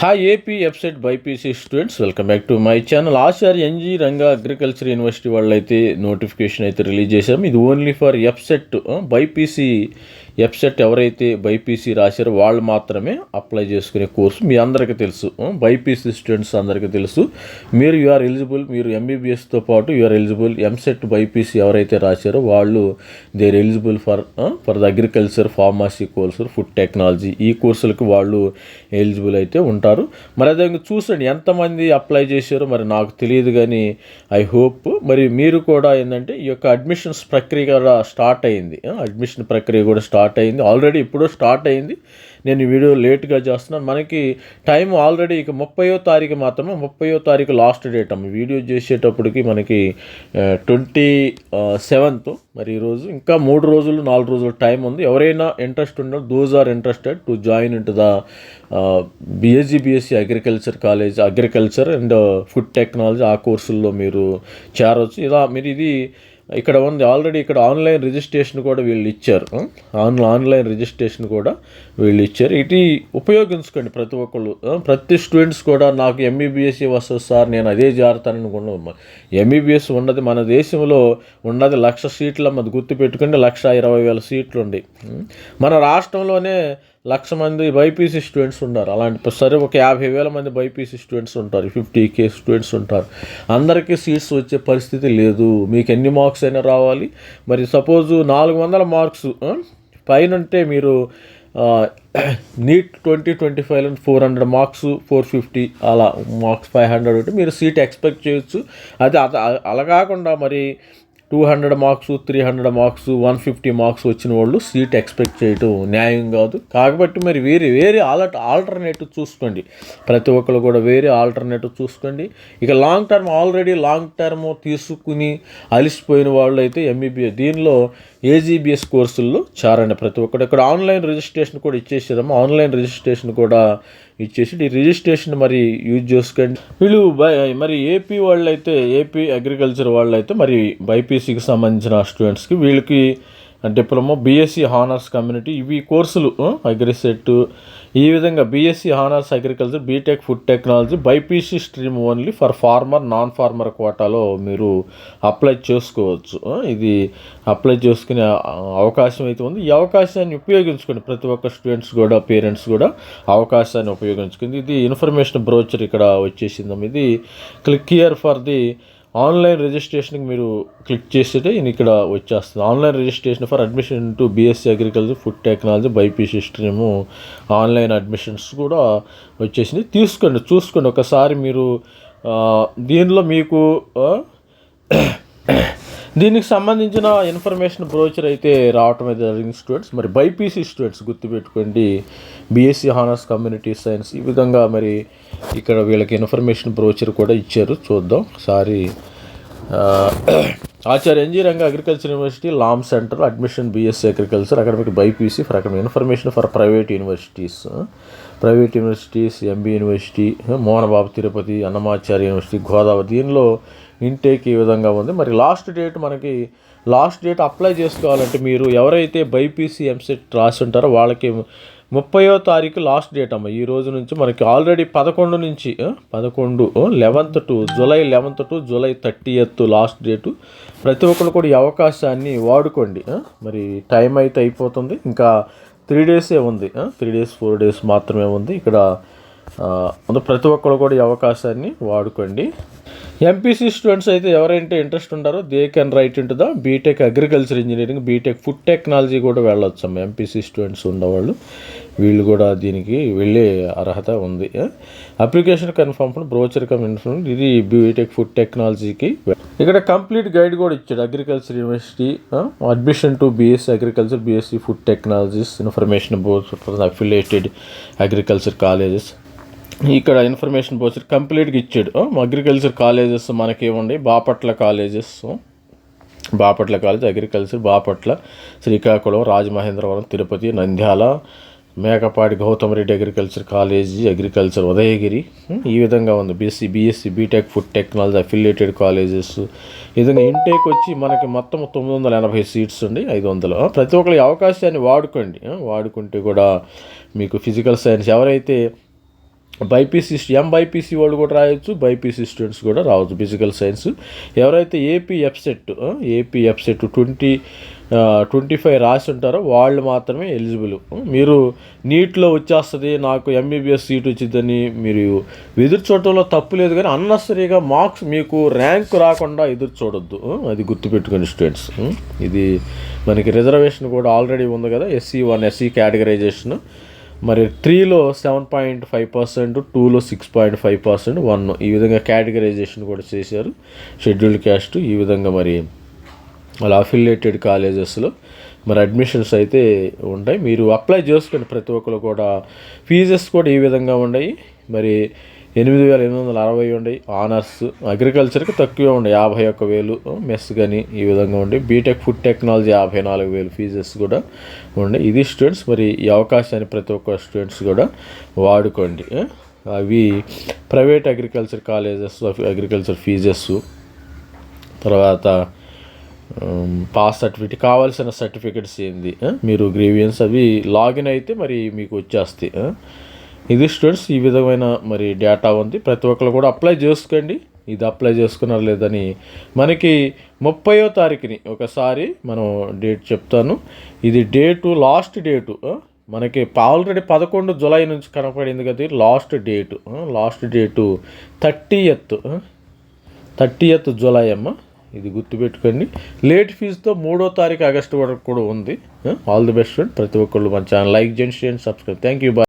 Hi AP website BiPC students welcome back to my channel Acharya NG Ranga agriculture university వాళ్ళు అయితే notification అయితే release చేశాం. ఇది only for EAPCET BiPC EAPCET ఎవరైతే BiPC రాశారో వాళ్ళు మాత్రమే అప్లై చేసుకునే కోర్సు మీ అందరికీ తెలుసు. బైపీసీ స్టూడెంట్స్ అందరికీ తెలుసు. మీరు యూఆర్ ఎలిజిబుల్ మీరు ఎంబీబీఎస్తో పాటు యూఆర్ ఎలిజిబుల్ ఎంసెట్ బైపీసీ ఎవరైతే రాశారో వాళ్ళు they're eligible for for the agriculture pharmacy course food technology ఈ కోర్సులకు వాళ్ళు ఎలిజిబుల్ అయితే ఉంటారు. మరి అదేవిధంగా చూసండి ఎంతమంది అప్లై చేశారో మరి నాకు తెలియదు కానీ ఐ హోప్ మరి మీరు కూడా ఏంటంటే ఈ యొక్క అడ్మిషన్స్ ప్రక్రియ కూడా స్టార్ట్ అయింది. అడ్మిషన్ ప్రక్రియ కూడా స్టార్ట్ స్టార్ట్ అయింది. ఆల్రెడీ ఇప్పుడు స్టార్ట్ అయింది. నేను ఈ వీడియో లేట్గా చేస్తున్నాను. మనకి టైం ఆల్రెడీ ఇక ముప్పయో తారీఖు మాత్రమే ముప్పయో తారీఖు లాస్ట్ డేట్ అమ్మ. వీడియో చేసేటప్పటికి మనకి ట్వంటీ సెవెంత్ మరి ఈరోజు ఇంకా మూడు రోజులు నాలుగు రోజులు టైం ఉంది. ఎవరైనా ఇంట్రెస్ట్ ఉన్న those are interested to join in to the BSG BSc agriculture college agriculture and food technology ఆ కోర్సుల్లో మీరు చేరవచ్చు ఇలా మీరు ఇది ఇక్కడ ఉంది ఆల్రెడీ ఇక్కడ ఆన్లైన్ రిజిస్ట్రేషన్ కూడా వీళ్ళు ఇచ్చారు. ఆన్ ఆన్లైన్ రిజిస్ట్రేషన్ కూడా వీళ్ళు ఇచ్చారు. ఇది ఉపయోగించుకోండి ప్రతి ఒక్కళ్ళు. ప్రతి స్టూడెంట్స్ కూడా నాకు ఎంబీబీఎస్సీ వస్తుంది సార్ నేను అదే జారుతానని అనుకున్నాను. ఎంబీబీఎస్ ఉన్నది మన దేశంలో ఉన్నది లక్ష సీట్ల గుర్తు గుర్తుపెట్టుకుంటే లక్ష ఇరవై వేల సీట్లు ఉండి. మన రాష్ట్రంలోనే లక్ష మంది బైపీసీ స్టూడెంట్స్ ఉన్నారు. అలాంటి సరే ఒక యాభై వేల మంది బైపీసీ స్టూడెంట్స్ ఉంటారు. ఫిఫ్టీ కే స్టూడెంట్స్ ఉంటారు. అందరికీ సీట్స్ వచ్చే పరిస్థితి లేదు. మీకు ఎన్ని మార్క్స్ అయినా రావాలి. మరి సపోజు నాలుగు వందల మార్క్స్ పైన ఉంటే మీరు NEET twenty twenty five four hundred marks four fifty అలా మార్క్స్ ఫైవ్ హండ్రెడ్ ఉంటే మీరు సీట్ ఎక్స్పెక్ట్ చేయొచ్చు. అది అలా కాకుండా మరి two hundred marks three hundred marks one fifty marks వచ్చిన వాళ్ళు సీట్ ఎక్స్పెక్ట్ చేయటం న్యాయం కాదు. కాబట్టి మరి వేరే వేరే ఆల్ట ఆల్టర్నేటివ్ చూసుకోండి. ప్రతి ఒక్కరు కూడా వేరే ఆల్టర్నేటివ్ చూసుకోండి. ఇక long term already long term తీసుకుని అలిసిపోయిన వాళ్ళు అయితే ఎంబీబీఎస్ దీనిలో ఏజీబీఎస్ కోర్సుల్లో చారండి ప్రతి ఒక్కరు ఇక్కడ ఆన్లైన్ రిజిస్ట్రేషన్ కూడా ఇచ్చేసారమ్మా. ఆన్లైన్ రిజిస్ట్రేషన్ కూడా ఇచ్చేసి ఈ రిజిస్ట్రేషన్ మరి యూజ్ చేసుకోండి. వీళ్ళు బై మరి ఏపీ వాళ్ళు అయితే ఏపీ అగ్రికల్చర్ వాళ్ళు అయితే మరి ఎంపీసీకి సంబంధించిన స్టూడెంట్స్కి వీళ్ళకి డిప్లొమా బీఎస్సీ హానర్స్ కమ్యూనిటీ ఇవి కోర్సులు అగ్రిసెట్ ఈ విధంగా BSc honours agriculture BTech food technology BiPC stream only for farmer non farmer కోటాలో మీరు అప్లై చేసుకోవచ్చు. ఇది అప్లై చేసుకునే అవకాశం అయితే ఉంది. ఈ అవకాశాన్ని ఉపయోగించుకోండి. ప్రతి ఒక్క స్టూడెంట్స్ కూడా పేరెంట్స్ కూడా అవకాశాన్ని ఉపయోగించుకుంది. ఇది ఇన్ఫర్మేషన్ బ్రోచర్ ఇక్కడ వచ్చేసిందాం. ఇది click here for the online రిజిస్ట్రేషన్కి మీరు క్లిక్ చేస్తే ఇక్కడ వచ్చేస్తుంది. Online registration for admission to BSc agriculture food technology BiPC stream online admissions కూడా వచ్చేసింది. తీసుకోండి చూసుకోండి. ఒకసారి మీరు దీనిలో మీకు దీనికి సంబంధించిన ఇన్ఫర్మేషన్ బ్రోచర్ అయితే రావటం అయితే జరిగింది స్టూడెంట్స్. మరి బైపీసీ స్టూడెంట్స్ గుర్తుపెట్టుకోండి. బీఎస్సీ హానర్స్ కమ్యూనిటీ సైన్స్ ఈ విధంగా మరి ఇక్కడ వీళ్ళకి ఇన్ఫర్మేషన్ బ్రోచర్ కూడా ఇచ్చారు. చూద్దాం. ఒకసారి Acharya NG Ranga agriculture university Lam centre admission BSc agriculture academic BiPC for academic information for private universities. Private universities MB university Mohan Babu Tirupati Annamacharya university Godavari. దీనిలో ఇంటేక్ ఈ విధంగా ఉంది? మరి last date మనకి last date apply చేసుకోవాలంటే మీరు ఎవరైతే BiPC EAMCET రాసి ఉంటారో వాళ్ళకి ముప్పయో తారీఖు లాస్ట్ డేట్ అమ్మ. ఈ రోజు నుంచి మనకి ఆల్రెడీ పదకొండు నుంచి పదకొండు eleventh to July eleventh to July thirtieth last date. ప్రతి ఒక్కరు కూడా ఈ అవకాశాన్ని వాడుకోండి మరి టైం అయితే అయిపోతుంది. ఇంకా త్రీ డేసే ఉంది త్రీ డేస్ ఫోర్ డేస్ మాత్రమే ఉంది. ఇక్కడ ప్రతి ఒక్కరు కూడా ఈ అవకాశాన్ని వాడుకోండి. ఎంపీసీ స్టూడెంట్స్ అయితే ఎవరైతే ఇంట్రెస్ట్ ఉంటారో they can write into the BTech agriculture engineering BTech food technology కూడా వెళ్ళొచ్చు అమ్మ. ఎంపీసీ స్టూడెంట్స్ ఉన్నవాళ్ళు వీళ్ళు కూడా దీనికి వెళ్ళే అర్హత ఉంది. Application confirm brochure cum inform ఇది బీటెక్ ఫుడ్ టెక్నాలజీకి ఇక్కడ కంప్లీట్ గైడ్ కూడా ఇచ్చాడు agriculture university admission to BSc agriculture BSc food technologies information board affiliated agriculture colleges ఇక్కడ ఇన్ఫర్మేషన్ పోస్ట్ కంప్లీట్గా ఇచ్చాడు. అగ్రికల్చర్ కాలేజెస్ మనకి ఇవ్వండి Bapatla colleges Bapatla college agriculture Bapatla Srikakulam Rajamahendravaram Tirupati Nandyal Mekapati Goutham Reddy agriculture college agriculture Udayagiri ఈ విధంగా ఉంది. BSc BSc BTech food technology affiliated colleges ఈ విధంగా ఇంటేక్ వచ్చి మనకి మొత్తం తొమ్మిది వందల ఎనభై సీట్స్ ఉండి ఐదు వందలు ప్రతి ఒక్కరి అవకాశాన్ని వాడుకోండి. వాడుకుంటే కూడా మీకు ఫిజికల్ సైన్స్ ఎవరైతే బైపీసీ ఎం బైపీసీ వాళ్ళు కూడా రాయొచ్చు బైపీసీ స్టూడెంట్స్ కూడా రావచ్చు ఫిజికల్ సైన్స్. ఎవరైతే AP EAPCET AP EAPCET twenty twenty five రాసి ఉంటారో వాళ్ళు మాత్రమే ఎలిజిబుల్. మీరు నీట్లో వచ్చేస్తుంది నాకు ఎంబీబీఎస్ సీట్ వచ్చిందని మీరు ఎదురు చూడటంలో తప్పు లేదు కానీ అన్నసరిగా మార్క్స్ మీకు ర్యాంక్ రాకుండా ఎదురు చూడొద్దు. అది గుర్తుపెట్టుకోండి స్టూడెంట్స్. ఇది మనకి రిజర్వేషన్ కూడా ఆల్రెడీ ఉంది కదా ఎస్సీ వన్ ఎస్సీ కేటగరైజేషన్ మరి త్రీలో సెవెన్ పాయింట్ ఫైవ్ పర్సెంట్ టూలో six point five percent one ఈ విధంగా కేటగరైజేషన్ కూడా చేశారు. షెడ్యూల్డ్ క్యాస్ట్ ఈ విధంగా మరి వాళ్ళ అఫిలియేటెడ్ కాలేజెస్లో మరి అడ్మిషన్స్ అయితే ఉంటాయి. మీరు అప్లై చేసుకోండి ప్రతి ఒక్కరు కూడా. ఫీజెస్ కూడా ఈ విధంగా ఉన్నాయి. మరి ఎనిమిది వేల ఎనిమిది వందల అరవై ఉండి ఆనర్స్ అగ్రికల్చర్కి తక్కువే ఉండే యాభై ఒక్క వేలు. మెస్ కానీ ఈ విధంగా ఉండి. బీటెక్ ఫుడ్ టెక్నాలజీ యాభై నాలుగు వేలు. ఫీజెస్ కూడా ఉండే. ఇది స్టూడెంట్స్ మరి ఈ అవకాశాన్ని ప్రతి ఒక్క స్టూడెంట్స్ కూడా వాడుకోండి. అవి private agriculture colleges agriculture fees తర్వాత um, పాస్ సర్టిఫికేట్ కావాల్సిన సర్టిఫికెట్స్ ఏంది? మీరు గ్రీవియన్స్ అవి లాగిన్ అయితే మరి మీకు వచ్చేస్తాయి. ఇది స్టూడెంట్స్ ఈ విధమైన మరి డేటా ఉంది. ప్రతి ఒక్కరు కూడా అప్లై చేసుకోండి. ఇది అప్లై చేసుకున్నారు లేదని మనకి ముప్పయో తారీఖుని ఒకసారి మనం డేట్ చెప్తాను. ఇది డేటు లాస్ట్ డేటు మనకి ఆల్రెడీ పదకొండు జులై నుంచి కనపడింది కదా last date last date thirty thirtieth thirtieth అమ్మ. ఇది గుర్తుపెట్టుకోండి. లేట్ ఫీజుతో మూడో తారీఖు ఆగస్టు వరకు కూడా ఉంది. ఆల్ ది బెస్ట్ ప్రతి ఒక్కళ్ళు మన ఛానల్ లైక్ చేయండి share subscribe thank you bye